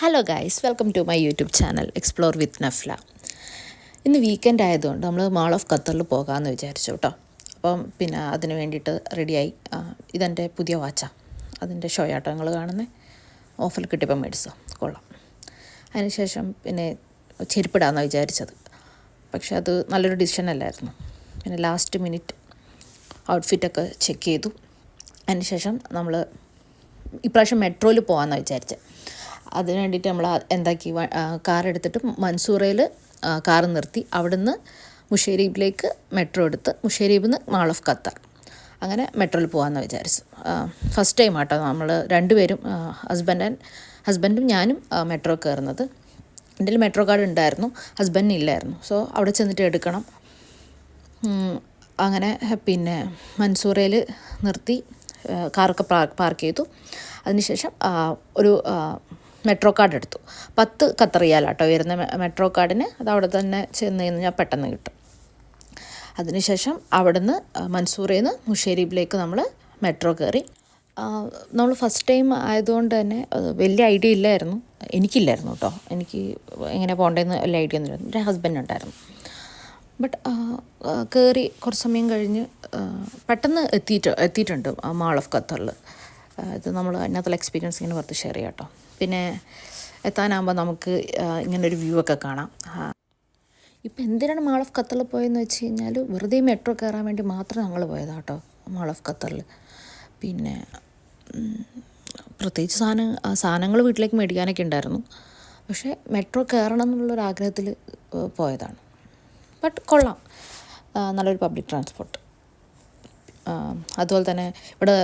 Hello guys welcome to my YouTube channel explore with Nafla ഇന്ന് weekend ആയതുകൊണ്ട് നമ്മൾ mall of ഖത്തറിൽ പോകാമെന്ന് വിചാരിച്ചു കേട്ടോ അപ്പം പിന്നെ അതിന് വേണ്ടിയിട്ട് റെഡിയായി ഇതെന്റെ പുതിയ വാച്ചാണ് അതിന്റെ ഷോ ആട്ടോ നിങ്ങൾ കാണുന്നത് ഓഫറിൽ കിട്ടിയപ്പോൾ മേടിച്ചോ കൊള്ളാം. അതിനുശേഷം പിന്നെ ചെരുപ്പിടാമെന്നാണ് വിചാരിച്ചത്. പക്ഷെ അത് നല്ലൊരു ഡിസിഷൻ അല്ലായിരുന്നു. പിന്നെ ലാസ്റ്റ് മിനിറ്റ് ഔട്ട്ഫിറ്റൊക്കെ ചെക്ക് ചെയ്തു. അതിനുശേഷം നമ്മൾ ഇപ്രാവശ്യം മെട്രോയിൽ പോകാമെന്നാണ് വിചാരിച്ചത് അതിന് വേണ്ടിയിട്ട് നമ്മൾ എന്താക്കി കാർ എടുത്തിട്ട് മൻസൂറയിൽ കാർ നിർത്തി. അവിടുന്ന് മുഷേരീബിലേക്ക് മെട്രോ എടുത്ത് മുഷേരീബിൽ നിന്ന് മാൾ ഓഫ് ഖത്തർ. അങ്ങനെ മെട്രോയിൽ പോകാമെന്ന് വിചാരിച്ചു. ഫസ്റ്റ് ടൈം ആട്ടോ നമ്മൾ രണ്ടുപേരും ഹസ്ബൻഡ് ആൻഡ് ഹസ്ബൻഡും ഞാനും മെട്രോ കയറുന്നത്. എന്റെ മെട്രോ കാർഡ് ഉണ്ടായിരുന്നു ഹസ്ബൻഡിന് ഇല്ലായിരുന്നു. സോ അവിടെ ചെന്നിട്ട് എടുക്കണം. അങ്ങനെ പിന്നെ മൻസൂറയിൽ നിർത്തി കാറൊക്കെ പാർക്ക് ചെയ്തു. അതിനുശേഷം ഒരു മെട്രോ കാർഡ് എടുത്തു. പത്ത് കത്തറിയാലാട്ടോ വരുന്ന മെട്രോ കാർഡിന്. അത് അവിടെ തന്നെ ചെന്ന് ഞാൻ പെട്ടെന്ന് കിട്ടും. അതിനുശേഷം അവിടുന്ന് മൻസൂറിൽ നിന്ന് മുഷേരീബിലേക്ക് നമ്മൾ മെട്രോ കയറി. നമ്മൾ ഫസ്റ്റ് ടൈം ആയതുകൊണ്ട് തന്നെ വലിയ ഐഡിയ ഇല്ലായിരുന്നു. എനിക്കില്ലായിരുന്നു കേട്ടോ എനിക്ക് എങ്ങനെ പോകേണ്ടതെന്ന് വലിയ ഐഡിയ ഒന്നും ഇല്ലായിരുന്നു. എന്റെ ഹസ്ബൻഡ് ഉണ്ടായിരുന്നു. ബട്ട് കയറി കുറച്ച് സമയം കഴിഞ്ഞ് പെട്ടെന്ന് എത്തിയിട്ട് എത്തിയിട്ടുണ്ട് മാൾ ഓഫ് ഖത്തറിൽ ഇത് നമ്മൾ അതിനകത്തുള്ള എക്സ്പീരിയൻസ് ഇങ്ങനെ പുറത്ത് ഷെയർ ചെയ്യാം പിന്നെ എത്താനാകുമ്പോൾ നമുക്ക് ഇങ്ങനൊരു വ്യൂ ഒക്കെ കാണാം. ഇപ്പം എന്തിനാണ് മാൾ ഓഫ് ഖത്തറിൽ പോയെന്ന് വെച്ച് കഴിഞ്ഞാൽ വെറുതെ മെട്രോ കയറാൻ വേണ്ടി മാത്രം ഞങ്ങൾ പോയതാണ് കേട്ടോ മാൾ ഓഫ് ഖത്തറിൽ പിന്നെ പ്രത്യേകിച്ച് സാധനം സാധനങ്ങൾ വീട്ടിലേക്ക് മേടിക്കാനൊക്കെ ഉണ്ടായിരുന്നു. പക്ഷേ മെട്രോ കയറണം എന്നുള്ളൊരു ആഗ്രഹത്തിൽ പോയതാണ്. ബട്ട് കൊള്ളാം. നല്ലൊരു പബ്ലിക് ട്രാൻസ്പോർട്ട് അതുപോലെ തന്നെ ഇവിടെ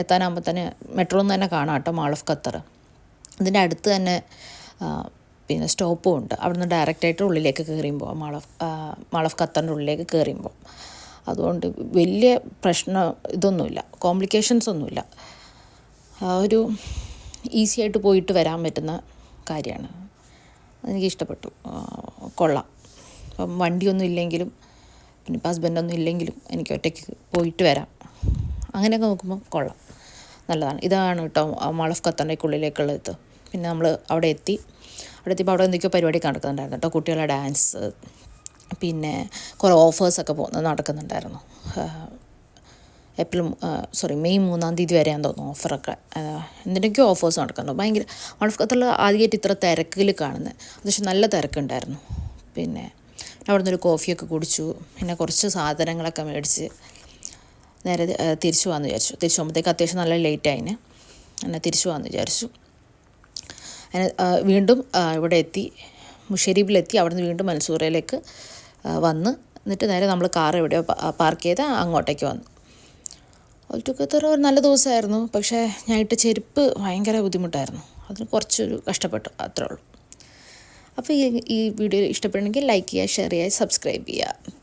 എത്താനാകുമ്പോൾ തന്നെ മെട്രോ എന്ന് തന്നെ കാണാം കേട്ടോ മാൾ ഓഫ് ഖത്തർ അതിന്റെ അടുത്ത് തന്നെ പിന്നെ സ്റ്റോപ്പും ഉണ്ട്. അവിടുന്ന് ഡയറക്റ്റായിട്ട് ഉള്ളിലേക്ക് കയറിയുമ്പോൾ മാൾ ഓഫ് മാൾ ഓഫ് ഖത്തറിന്റെ ഉള്ളിലേക്ക് കയറിയുമ്പോൾ അതുകൊണ്ട് വലിയ പ്രശ്നം ഇതൊന്നുമില്ല. കോംപ്ലിക്കേഷൻസ് ഒന്നുമില്ല. ഒരു ഈസി ആയിട്ട് പോയിട്ട് വരാൻ പറ്റുന്ന കാര്യമാണ്. എനിക്ക് ഇഷ്ടപ്പെട്ടു. കൊള്ളാം. അപ്പം വണ്ടിയൊന്നും ഇല്ലെങ്കിലും ഇപ്പം ഹസ്ബൻഡൊന്നും ഇല്ലെങ്കിലും എനിക്ക് ഒറ്റയ്ക്ക് പോയിട്ട് വരാം. അങ്ങനെയൊക്കെ നോക്കുമ്പോൾ കൊള്ളാം. നല്ലതാണ്. ഇതാണ് കേട്ടോ മാൾ ഓഫ് ഖത്തറിന്റെ ഉള്ളിലേക്കുള്ള ഇത് പിന്നെ നമ്മൾ അവിടെ എത്തി. അവിടെ എത്തിയപ്പോൾ അവിടെ എന്തൊക്കെയോ പരിപാടി നടക്കുന്നുണ്ടായിരുന്നു കേട്ടോ കുട്ടികളുടെ ഡാൻസ് പിന്നെ കുറേ ഓഫേഴ്സൊക്കെ പോകുന്നത് നടക്കുന്നുണ്ടായിരുന്നു. ഏപ്രിൽ സോറി മെയ് മൂന്നാം തീയതി വരെയാന്ന് തോന്നുന്നു ഓഫറൊക്കെ എന്തിനൊക്കെയോ ഓഫേഴ്സ് നടക്കുന്നുണ്ട്. ഭയങ്കര മാൾ ഓഫ് ഖത്തറിൽ ആദ്യമായിട്ട് ഇത്ര തിരക്കിൽ കാണുന്നത് പക്ഷെ നല്ല തിരക്കുണ്ടായിരുന്നു. പിന്നെ അവിടെ നിന്നൊരു കോഫിയൊക്കെ കുടിച്ചു. പിന്നെ കുറച്ച് സാധനങ്ങളൊക്കെ മേടിച്ച് നേരെ തിരിച്ചു പോകാമെന്ന് വിചാരിച്ചു. തിരിച്ചു പോകുമ്പോഴത്തേക്ക് അത്യാവശ്യം നല്ല ലേറ്റ് ആയിന്. അങ്ങനെ തിരിച്ചു പോകാമെന്ന് വിചാരിച്ചു. അങ്ങനെ വീണ്ടും ഇവിടെ എത്തി. മുഷരീബിലെത്തി. അവിടെ നിന്ന് വീണ്ടും മൻസൂറയിലേക്ക് വന്ന് എന്നിട്ട് നേരെ നമ്മൾ കാർ എവിടെയോ പാർക്ക് ചെയ്ത് അങ്ങോട്ടേക്ക് വന്നു. ഓൾ ടുഗദർ ഒരു നല്ല ദിവസമായിരുന്നു. പക്ഷേ ഞാൻ ഇട്ട ചെരുപ്പ് ഭയങ്കര ബുദ്ധിമുട്ടായിരുന്നു. അതിന് കുറച്ചൊരു കഷ്ടപ്പെട്ടു. അത്രേ ഉള്ളൂ. അപ്പോൾ ഈ ഈ വീഡിയോ ഇഷ്ടപ്പെടണമെങ്കിൽ ലൈക്ക് ചെയ്യുക ഷെയർ ചെയ്യുക സബ്സ്ക്രൈബ് ചെയ്യുക